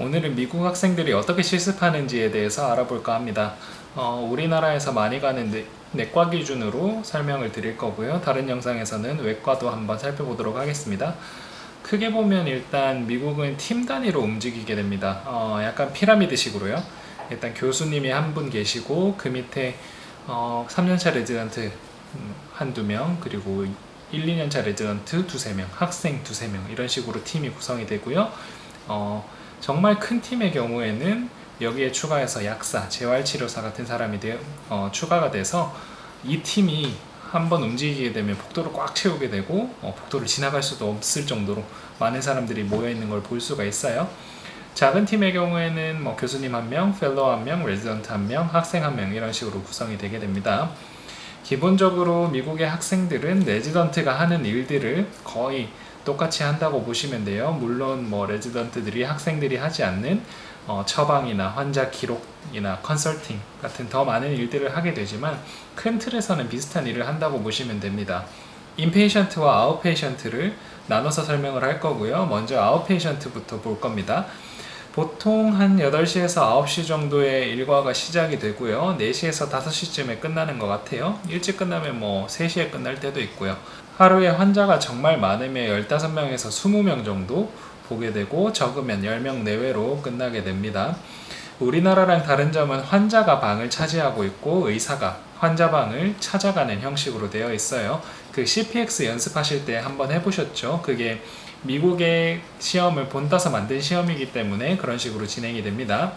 오늘은 미국 학생들이 어떻게 실습하는지에 대해서 알아볼까 합니다. 어, 우리나라에서 많이 가는 내, 내과 기준으로 설명을 드릴 거고요. 다른 영상에서는 외과도 한번 살펴보도록 하겠습니다. 크게 보면 일단 미국은 팀 단위로 움직이게 됩니다. 어, 약간 피라미드식으로요. 일단 교수님이 한 분 계시고 그 밑에 어, 3년차 레지던트 음, 한두 명 그리고 1, 2년차 레지던트 두세 명 학생 두세 명 이런 식으로 팀이 구성이 되고요. 어, 정말 큰 팀의 경우에는 여기에 추가해서 약사, 재활치료사 같은 사람이 되, 어, 추가가 돼서 이 팀이 한번 움직이게 되면 복도를 꽉 채우게 되고 어, 복도를 지나갈 수도 없을 정도로 많은 사람들이 모여 있는 걸 볼 수가 있어요. 작은 팀의 경우에는 뭐 교수님 한 명, 펠로우 한 명, 레지던트 한 명, 학생 한 명 이런 식으로 구성이 되게 됩니다. 기본적으로 미국의 학생들은 레지던트가 하는 일들을 거의 똑같이 한다고 보시면 돼요. 물론 뭐 레지던트들이 학생들이 하지 않는 어, 처방이나 환자 기록이나 컨설팅 같은 더 많은 일들을 하게 되지만 큰 틀에서는 비슷한 일을 한다고 보시면 됩니다. 인페이션트와 아웃페이션트를 나눠서 설명을 할 거고요. 먼저 아웃페이션트부터 볼 겁니다. 보통 한 8시에서 9시 정도에 일과가 시작이 되고요. 4시에서 5시쯤에 끝나는 것 같아요. 일찍 끝나면 뭐 3시에 끝날 때도 있고요. 하루에 환자가 정말 많으면 15명에서 20명 정도 보게 되고 적으면 10명 내외로 끝나게 됩니다. 우리나라랑 다른 점은 환자가 방을 차지하고 있고 의사가 환자 방을 찾아가는 형식으로 되어 있어요. 그 CPX 연습하실 때 한번 해보셨죠? 그게 미국의 시험을 본따서 만든 시험이기 때문에 그런 식으로 진행이 됩니다.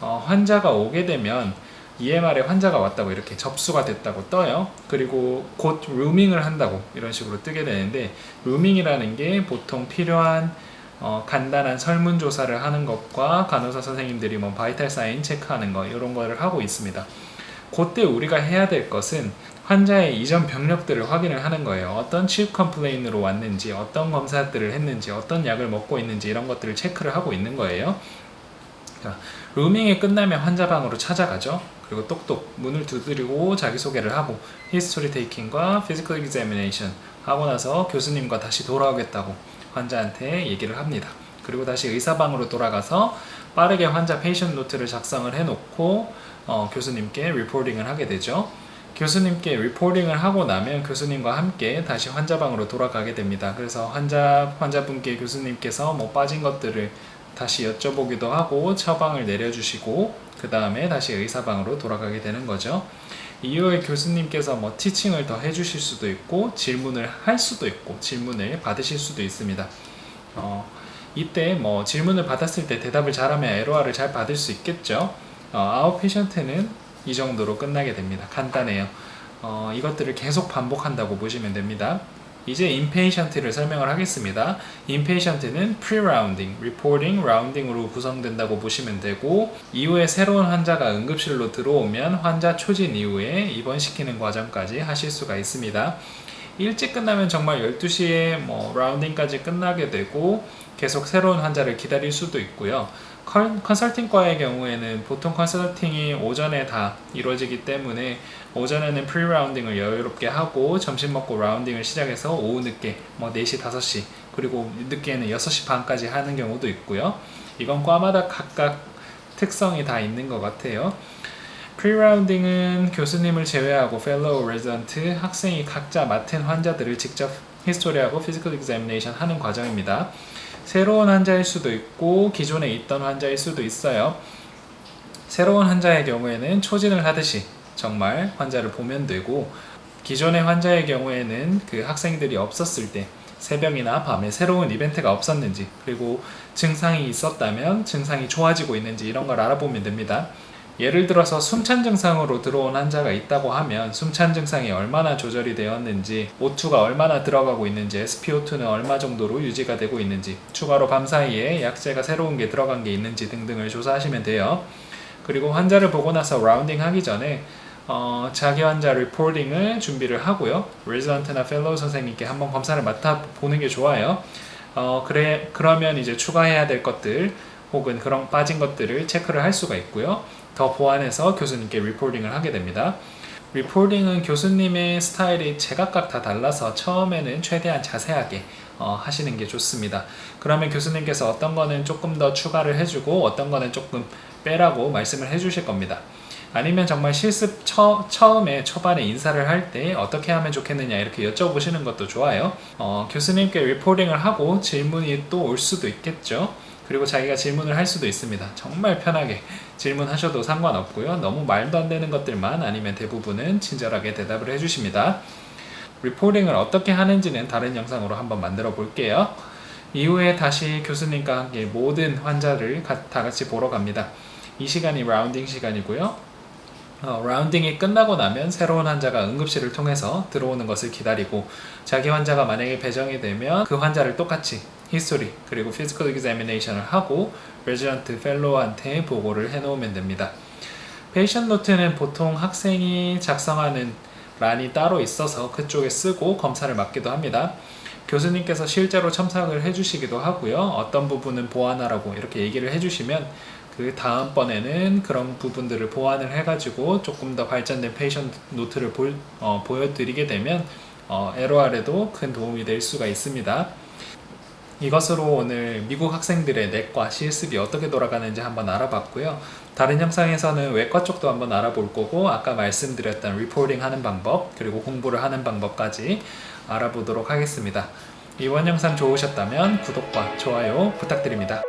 어, 환자가 오게 되면 EMR에 환자가 왔다고 이렇게 접수가 됐다고 떠요. 그리고 곧 루밍을 한다고 이런 식으로 뜨게 되는데 루밍이라는 게 보통 필요한 어, 간단한 설문조사를 하는 것과 간호사 선생님들이 뭐 바이탈 사인 체크하는 거 이런 거를 하고 있습니다. 그때 우리가 해야 될 것은 환자의 이전 병력들을 확인을 하는 거예요. 어떤 치입 컴플레인으로 왔는지, 어떤 검사들을 했는지, 어떤 약을 먹고 있는지 이런 것들을 체크를 하고 있는 거예요. 자, 루밍이 끝나면 환자 방으로 찾아가죠. 그리고 똑똑 문을 두드리고 자기소개를 하고 히스토리 테이킹과 피지컬 examination 하고 나서 교수님과 다시 돌아오겠다고 환자한테 얘기를 합니다. 그리고 다시 의사방으로 돌아가서 빠르게 환자 페이션 노트를 작성을 해놓고 어, 교수님께 리포팅을 하게 되죠. 교수님께 리포팅을 하고 나면 교수님과 함께 다시 환자방으로 돌아가게 됩니다. 그래서 환자 환자분께 교수님께서 뭐 빠진 것들을 다시 여쭤보기도 하고 처방을 내려주시고 그 다음에 다시 의사방으로 돌아가게 되는 거죠. 이후에 교수님께서 뭐 티칭을 더 해주실 수도 있고 질문을 할 수도 있고 질문을 받으실 수도 있습니다. 어, 이때 뭐 질문을 받았을 때 대답을 잘하면 LOR을 잘 받을 수 있겠죠. 어, 아웃 페이션트는 이 정도로 끝나게 됩니다. 간단해요. 어, 이것들을 계속 반복한다고 보시면 됩니다. 이제 인페이션트를 설명을 하겠습니다. 인페이션트는 pre-rounding, reporting, rounding으로 구성된다고 보시면 되고 이후에 새로운 환자가 응급실로 들어오면 환자 초진 이후에 입원시키는 과정까지 하실 수가 있습니다. 일찍 끝나면 정말 12시에 뭐 라운딩까지 끝나게 되고 계속 새로운 환자를 기다릴 수도 있고요. 컨, 컨설팅과의 경우에는 보통 컨설팅이 오전에 다 이루어지기 때문에 오전에는 프리라운딩을 여유롭게 하고 점심 먹고 라운딩을 시작해서 오후 늦게 뭐 4시, 5시 그리고 늦게는 6시 반까지 하는 경우도 있고요. 이건 과마다 각각 특성이 다 있는 것 같아요. 프리라운딩은 교수님을 제외하고 펠로우, 레지던트, 학생이 각자 맡은 환자들을 직접 히스토리하고 피지컬 examination 하는 과정입니다. 새로운 환자일 수도 있고 기존에 있던 환자일 수도 있어요. 새로운 환자의 경우에는 초진을 하듯이 정말 환자를 보면 되고 기존의 환자의 경우에는 그 학생들이 없었을 때 새벽이나 밤에 새로운 이벤트가 없었는지 그리고 증상이 있었다면 증상이 좋아지고 있는지 이런 걸 알아보면 됩니다. 예를 들어서 숨찬 증상으로 들어온 환자가 있다고 하면 숨찬 증상이 얼마나 조절이 되었는지 O2가 얼마나 들어가고 있는지 SpO2는 얼마 정도로 유지가 되고 있는지 추가로 밤 사이에 약제가 새로운 게 들어간 게 있는지 등등을 조사하시면 돼요. 그리고 환자를 보고 나서 라운딩 하기 전에 어, 자기 환자 리포팅을 준비를 하고요. 레지던트나 펠로우 선생님께 한번 검사를 맡아 보는 게 좋아요. 어, 그래 그러면 이제 추가해야 될 것들 혹은 그런 빠진 것들을 체크를 할 수가 있고요. 더 보완해서 교수님께 리포팅을 하게 됩니다. 리포팅은 교수님의 스타일이 제각각 다 달라서 처음에는 최대한 자세하게 어, 하시는 게 좋습니다. 그러면 교수님께서 어떤 거는 조금 더 추가를 해주고 어떤 거는 조금 빼라고 말씀을 해주실 겁니다. 아니면 정말 실습 처, 처음에 초반에 인사를 할 때 어떻게 하면 좋겠느냐 이렇게 여쭤보시는 것도 좋아요. 어, 교수님께 리포팅을 하고 질문이 또 올 수도 있겠죠. 그리고 자기가 질문을 할 수도 있습니다. 정말 편하게 질문하셔도 상관없고요. 너무 말도 안 되는 것들만 아니면 대부분은 친절하게 대답을 해주십니다. 리포팅을 어떻게 하는지는 다른 영상으로 한번 만들어 볼게요. 이후에 다시 교수님과 함께 모든 환자를 가- 다 같이 보러 갑니다. 이 시간이 라운딩 시간이고요. 어, 라운딩이 끝나고 나면 새로운 환자가 응급실을 통해서 들어오는 것을 기다리고 자기 환자가 만약에 배정이 되면 그 환자를 똑같이 히스토리 그리고 피지컬 examination을 하고 레지던트 펠로우한테 보고를 해놓으면 됩니다. 페이션 노트는 보통 학생이 작성하는 란이 따로 있어서 그쪽에 쓰고 검사를 맡기도 합니다. 교수님께서 실제로 첨삭을 해주시기도 하고요. 어떤 부분은 보완하라고 이렇게 얘기를 해주시면 그 다음번에는 그런 부분들을 보완을 해가지고 조금 더 발전된 페이션 노트를 볼- 어, 보여드리게 되면 어, LOR에도 큰 도움이 될 수가 있습니다. 이것으로 오늘 미국 학생들의 내과 실습이 어떻게 돌아가는지 한번 알아봤고요. 다른 영상에서는 외과 쪽도 한번 알아볼 거고 아까 말씀드렸던 리포팅 하는 방법 그리고 공부를 하는 방법까지 알아보도록 하겠습니다. 이번 영상 좋으셨다면 구독과 좋아요 부탁드립니다.